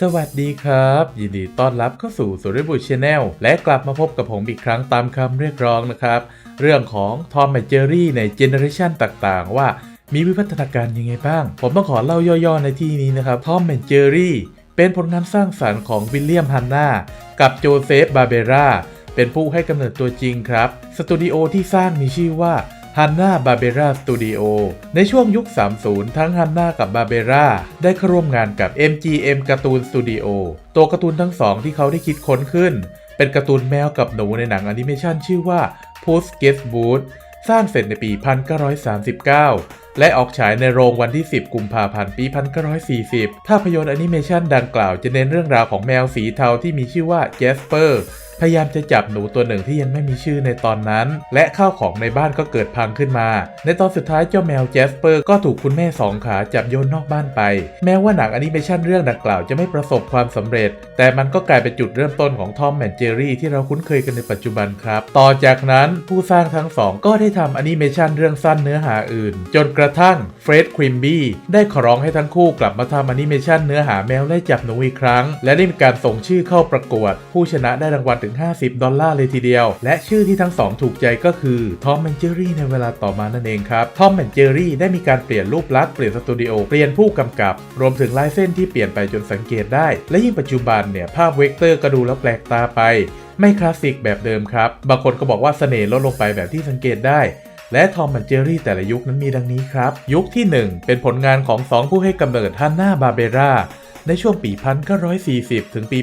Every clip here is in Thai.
สวัสดีครับ ยินดีต้อนรับเข้าสู่สุริบุตรชาแนลและกลับมาพบกับผมอีกครั้งตามคำเรียกร้องนะครับ เรื่องของทอมแอนเจอรี่ในเจเนอเรชันต่างๆ ว่ามีวิวัฒนาการยังไงบ้าง ผมต้องขอเล่าย่อๆในที่นี้นะครับทอมแอนเจอรี่เป็นผลงานสร้างสรรค์ของวิลเลียมฮันนากับโจเซฟบาเบราเป็นผู้ให้กำเนิดตัวจริงครับ สตูดิโอที่สร้างมีชื่อว่า Hanna Barbera Studio ในช่วงยุค 30 ทั้ง Hanna กับ Barbera ได้เข้าร่วมงานกับ MGM Cartoon Studio ตัวการ์ตูนทั้งสองที่เขาได้คิดค้นขึ้น เป็นการ์ตูนแมวกับหนูในหนังแอนิเมชันชื่อว่า Puss Gets Boot สร้างเสร็จในปี 1939 และออกฉายในโรงวันที่ 10 กุมภาพันธ์ ปี 1940 ภาพยนตร์แอนิเมชันดังกล่าวจะเน้นเรื่องราวของแมวสีเทาที่มีชื่อว่า Jasper พยายามจะจับหนูตัวหนึ่งที่ยังไม่มีชื่อในตอนนั้น และข้าวของในบ้านก็เกิดพังขึ้นมา ในตอนสุดท้ายเจ้าแมวแจสเปอร์ก็ถูกคุณแม่สองขาจับโยนนอกบ้านไป แม้ว่าหนังอนิเมชันเรื่องดังกล่าวจะไม่ประสบความสำเร็จ แต่มันก็กลายเป็นจุดเริ่มต้นของทอมแอนเจอรี่ที่เราคุ้นเคยกันในปัจจุบันครับ ต่อจากนั้นผู้สร้างทั้งสองก็ได้ทำอนิเมชันเรื่องสั้นเนื้อหาอื่น จนกระทั่งเฟร็ดควิมบี้ได้ขอร้องให้ทั้งคู่กลับมาทำอนิเมชันเนื้อหาแมวไล่จับหนูอีกครั้ง และได้มีการส่งชื่อเข้าประกวด ผู้ชนะได้รางวัลถึง50 ดอลลาร์เลยทีเดียว และชื่อที่ทั้งสองถูกใจก็คือทอมแอนเจอรี่ในเวลาต่อมานั่นเองครับทอมแอนเจอรี่ได้มีการเปลี่ยนรูปลักษณ์เปลี่ยนสตูดิโอเปลี่ยนผู้กำกับ รวมถึงลายเส้นที่เปลี่ยนไปจนสังเกตได้ และยิ่งปัจจุบันเนี่ยภาพเวกเตอร์ก็ดูแล้วแปลกตาไป ไม่คลาสสิกแบบเดิมครับ บางคนก็บอกว่าเสน่ห์ลดลงไปแบบที่สังเกตได้และทอมแอนเจอรี่แต่ละยุคนั้นมีดังนี้ครับ ยุคที่ 1 เป็นผลงานของ 2 ผู้ให้กำเนิดฮันนาบาเบรา ในช่วงปี 1940 ถึงปี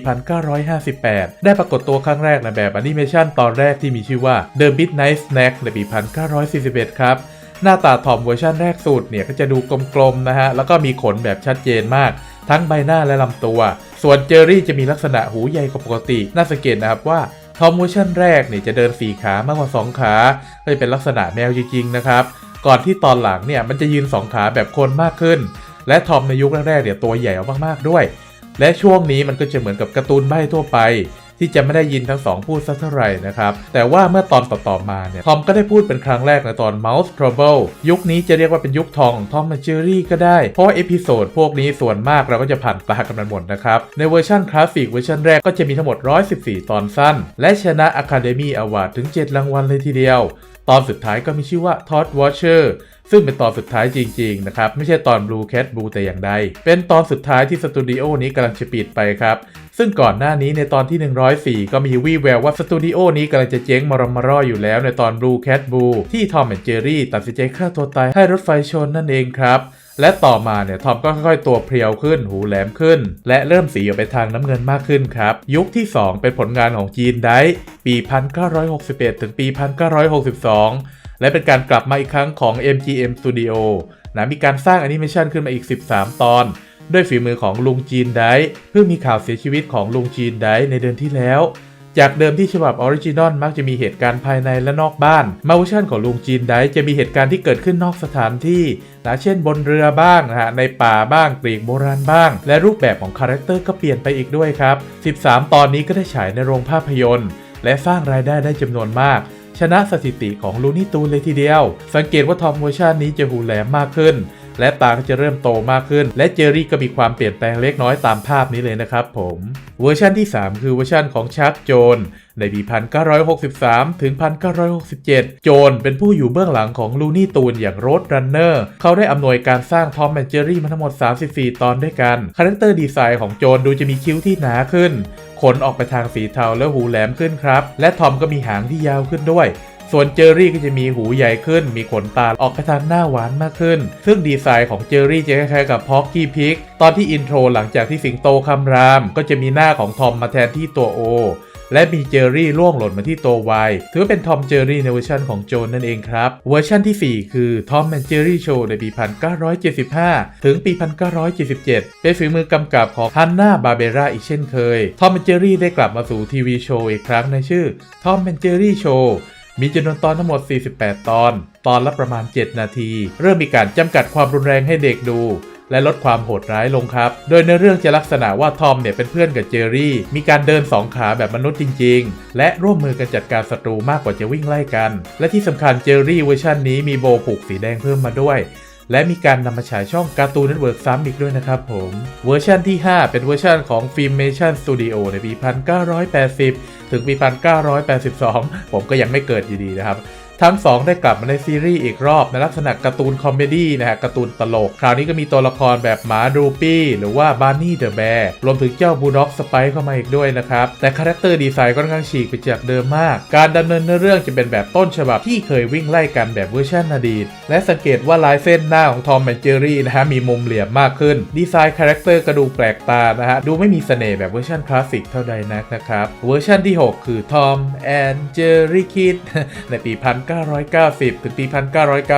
1958 ได้ปรากฏตัวครั้งแรกในแบบแอนิเมชันตอนแรกที่มีชื่อว่า The Midnight Snack ในปี 1941 ครับ หน้าตาทอมเวอร์ชันแรกสุดเนี่ยก็จะดูกลมๆนะฮะ แล้วก็มีขนแบบชัดเจนมาก ทั้งใบหน้าและลำตัว ส่วนเจอรี่จะมีลักษณะหูใหญ่กว่าปกติ น่าสังเกตนะครับว่าทอมเวอร์ชันแรกเนี่ยจะเดิน4ขามากกว่า 2 ขาก็จะเป็นลักษณะแมวจริงๆนะครับ ก่อนที่ตอนหลังเนี่ยมันจะยืน 2 ขาแบบคนมากขึ้น และทอมในยุคแรกๆเนี่ยตัวใหญ่มากๆด้วย และช่วงนี้มันก็จะเหมือนกับการ์ตูนใบ้ทั่วไป ที่จะไม่ได้ยินทั้งสองพูดสักเท่าไหร่นะครับ แต่ว่าเมื่อตอนต่อๆมาเนี่ยทอมก็ได้พูดเป็นครั้งแรกในตอน Mouse Trouble ยุคนี้จะเรียกว่าเป็นยุคทองของทอมและเจอรี่ก็ได้ เพราะว่าเอพิโซดพวกนี้ส่วนมากเราก็จะผ่านตากันหมดนะครับ ในเวอร์ชันคลาสสิกเวอร์ชันแรกก็จะมีทั้งหมด 114 ตอนสั้น และชนะ Academy Award ถึง 7 รางวัลเลยทีเดียว ตอนสุดท้ายก็มีชื่อว่า Todd Watcher ซึ่งเป็นตอนสุดท้ายจริงๆนะครับ ไม่ใช่ตอน Blue Cat Blue แต่อย่างใด เป็นตอนสุดท้ายที่สตูดิโอนี้กำลังจะปิดไปครับ ซึ่งก่อนหน้านี้ในตอนที่ 104 ก็มีวี่แววว่าสตูดิโอนี้กำลังจะเจ๊งมารมารออยู่แล้วในตอน Blue Cat Blue ที่ทอมและเจอรี่ตัดสินใจฆ่าตัวตายให้รถไฟชนนั่นเองครับและต่อมาเนี่ยทอมก็ค่อยๆตัวเพรียวขึ้น หูแหลมขึ้น และเริ่มสีออกไปทางน้ำเงินมากขึ้นครับ ยุคที่ 2 เป็นผลงานของจีนได้ ปี 1961 ถึงปี 1962 และเป็นการกลับมาอีกครั้งของ MGM Studio นะมีการสร้างแอนิเมชันขึ้นมาอีก 13 ตอน ด้วยฝีมือของลุงจีนไดเพิ่งมีข่าวเสียชีวิตของลุงจีนไดในเดือนที่แล้ว จากเดิมที่ฉบับออริจินอลมักจะมีเหตุการณ์ภายในและนอกบ้าน มาเวอร์ชันของลุงจีนไดจะมีเหตุการณ์ที่เกิดขึ้นนอกสถานที่นะเช่นบนเรือบ้างนะฮะในป่าบ้างกรีกโบราณบ้าง และรูปแบบของคาแรคเตอร์ก็เปลี่ยนไปอีกด้วยครับ 13 ตอนนี้ก็ได้ฉายในโรงภาพยนตร์ และสร้างรายได้ได้จำนวนมาก ชนะสถิติของลูนี่ตูนเลยทีเดียว สังเกตว่าทอมเวอร์ชันนี้จะหูแหลมมากขึ้น และตาก็จะเริ่มโตมากขึ้น และเจอรี่ก็มีความเปลี่ยนแปลงเล็กน้อยตามภาพนี้เลยนะครับผมเวอร์ชันที่ 3 คือเวอร์ชันของชักโจนในปี 1963 ถึง 1967 โจนเป็นผู้อยู่เบื้องหลังของลูนี่ตูนอย่างโรดรันเนอร์ เขาได้อำนวยการสร้างทอมแอนเจอรี่มาทั้งหมด 34 ตอนด้วยกัน คาแรคเตอร์ดีไซน์ของโจนดูจะมีคิ้วที่หนาขึ้น ขนออกไปทางสีเทาและหูแหลมขึ้นครับ และทอมก็มีหางที่ยาวขึ้นด้วย ส่วนเจอรี่ก็จะมีหูใหญ่ขึ้น มีขนตาออกไปทางหน้าหวานมากขึ้น ซึ่งดีไซน์ของเจอรี่จะคล้ายๆกับพ็อกกี้พิก ตอนที่อินโทรหลังจากที่สิงโตคำราม ก็จะมีหน้าของทอมมาแทนที่ตัว O และมีเจอรี่ล่วงหล่นมาที่ตัว Y ถือว่าเป็นทอมเจอรี่ในเวอร์ชันของโจนนั่นเองครับ เวอร์ชันที่ 4 คือทอมแอนเจอรี่โชว์ในปี 1975 ถึงปี 1977 เป็นฝีมือกำกับของฮันนาบาเบราอีกเช่นเคย ทอมแอนเจอรี่ได้กลับมาสู่ทีวีโชว์อีกครั้งในชื่อทอมแอนเจอรี่โชว์ มีจำนวนตอนทั้งหมด 48 ตอน ตอนละประมาณ 7 นาที เริ่มมีการจำกัดความรุนแรงให้เด็กดู และลดความโหดร้ายลงครับ โดยในเรื่องจะลักษณะว่าทอมเนี่ยเป็นเพื่อนกับเจอรี่ มีการเดินสองขาแบบมนุษย์จริง ๆ และร่วมมือกันจัดการศัตรูมากกว่าจะวิ่งไล่กัน และที่สำคัญเจอรี่เวอร์ชันนี้มีโบว์ผูกสีแดงเพิ่มมาด้วย และมีการนำมาฉายช่องการ์ตูนเน็ตเวิร์กซ้ำอีกด้วยนะครับผมเวอร์ชันที่ 5 เป็นเวอร์ชันของฟิล์มเมชั่นสตูดิโอในปี 1980 ถึงปี 1982 ผมก็ยังไม่เกิดอยู่ดีนะครับ ทั้งสองได้กลับมาในซีรีส์อีกรอบในลักษณะการ์ตูนคอมเมดี้นะฮะการ์ตูนตลก คราวนี้ก็มีตัวละครแบบหมาดูปี้หรือว่าบาร์นี่เดอะแบร์รวมถึงเจ้าบูลด็อกสไปค์เข้ามาอีกด้วยนะครับ แต่คาแรคเตอร์ดีไซน์ค่อนข้างฉีกไปจากเดิมมาก การดำเนินเนื้อเรื่องจะเป็นแบบต้นฉบับที่เคยวิ่งไล่กันแบบเวอร์ชันอดีต และสังเกตว่าลายเส้นหน้าของทอมแอนเจอรี่นะฮะมีมุมเหลี่ยมมากขึ้น ดีไซน์คาแรคเตอร์กระดูแปลกตานะฮะดูไม่มีเสน่ห์แบบเวอร์ชันคลาสสิกเท่าใดนักนะครับเวอร์ชันที่ 6 คือทอมแอนเจอรี่คิดในปี1990 ถึงปี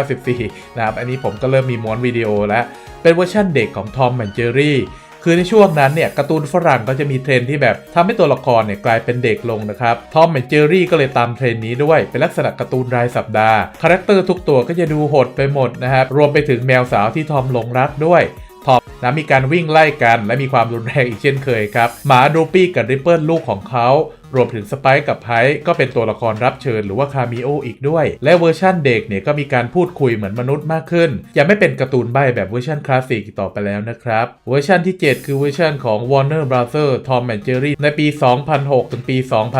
1994 นะครับ อันนี้ผมก็เริ่มมีม้วนวิดีโอแล้ว เป็นเวอร์ชั่นเด็กของทอมแอนเจอรี่คือในช่วงนั้นเนี่ยการ์ตูนฝรั่งก็จะมีเทรนที่แบบทำให้ตัวละครเนี่ยกลายเป็นเด็กลงนะครับทอมแอนเจอรี่ก็เลยตามเทรนนี้ด้วย เป็นลักษณะการ์ตูนรายสัปดาห์คาแรคเตอร์ทุกตัวก็จะดูโหดไปหมดนะครับรวมไปถึงแมวสาวที่ทอมหลงรักด้วยทอมนะมีการวิ่งไล่กันและมีความรุนแรงอีกเช่นเคยครับหมาดูปี้กับริปเปิลลูกของเขา รวมถึงสไปค์กับไพก็เป็นตัวละครรับเชิญหรือว่าคาเมโออีกด้วย และเวอร์ชั่นเด็กเนี่ยก็มีการพูดคุยเหมือนมนุษย์มากขึ้น ยังไม่เป็นการ์ตูนใบแบบเวอร์ชันคลาสสิกต่อไปแล้วนะครับ เวอร์ชันที่ 7 คือเวอร์ชันของ Warner Brothers Tom and Jerry ในปี 2006 ถึงปี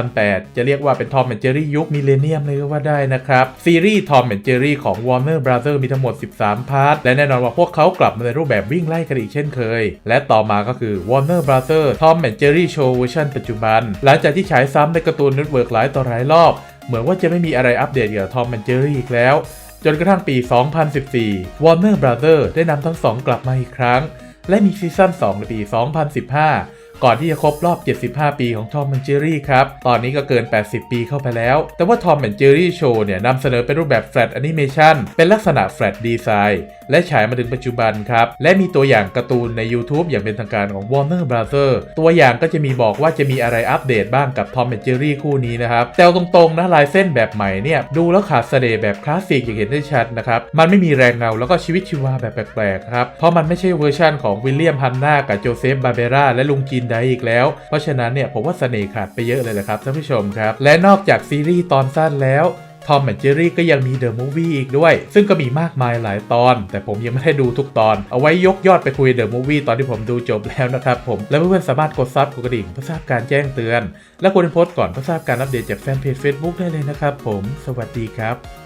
2008 จะเรียกว่าเป็น Tom and Jerry ยุคมิเลเนียมเลยก็ว่าได้นะครับ ซีรีส์ Tom and Jerry ของ Warner Brothers มีทั้งหมด 13 พาร์ท และแน่นอนว่าพวกเขากลับมาในรูปแบบวิ่งไล่กันอีกเช่นเคย และต่อมาก็คือ Warner Brothers Tom and Jerry Show เวอร์ชันปัจจุบัน หลังจากที่ฉายซ้ำในการ์ตูนเน็ตเวิร์กหลายต่อหลายรอบ เหมือนว่าจะไม่มีอะไรอัปเดตเกี่ยวกับทอมแอนเจอรี่อีกแล้ว จนกระทั่งปี 2014 Warner Brothers ได้นำทั้งสองกลับมาอีกครั้ง และมีซีซั่น2ในปี 2015 ก่อนที่จะครบรอบ 75 ปีของ Tom and Jerry ครับ ตอนนี้ก็เกิน 80 ปีเข้าไปแล้ว แต่ว่า Tom and Jerry Show เนี่ยนำเสนอเป็นรูปแบบ Flat Animation เป็นลักษณะ Flat Design และฉายมาถึงปัจจุบันครับ และมีตัวอย่างการ์ตูนใน YouTube อย่างเป็นทางการของ Warner Brothers ตัวอย่างก็จะมีบอกว่าจะมีอะไรอัปเดตบ้างกับ Tom and Jerry คู่นี้นะครับ แต่ตรงๆนะลายเส้นแบบใหม่เนี่ย ดูแล้วขาดเสน่ห์แบบคลาสสิกอย่างเห็นได้ชัดนะครับ มันไม่มีแรงเงาแล้วก็ชีวิตชีวาแบบแปลกๆครับ เพราะมันไม่ใช่เวอร์ชั่นของวิลเลียมฮันนากับโจเซฟบาเบราและลุงจินไดอีกแล้ว เพราะฉะนั้นเนี่ยผมว่าเสน่ห์ขาดไปเยอะเลยแหละครับท่านผู้ชมครับ และนอกจากซีรีส์ตอนสั้นแล้วทอมแอนเจอรี่ก็ยังมีเดอะมูฟวี่อีกด้วย ซึ่งก็มีมากมายหลายตอน แต่ผมยังไม่ได้ดูทุกตอน เอาไว้ยกยอดไปคุยเดอะมูฟวี่ตอนที่ผมดูจบแล้วนะครับผม และเพื่อนๆสามารถกดซับกดกระดิ่งเพื่อทราบการแจ้งเตือน และกดโพสต์ก่อนเพื่อทราบการอัปเดตจากแฟนเพจ Facebook ได้เลยนะครับผม สวัสดีครับ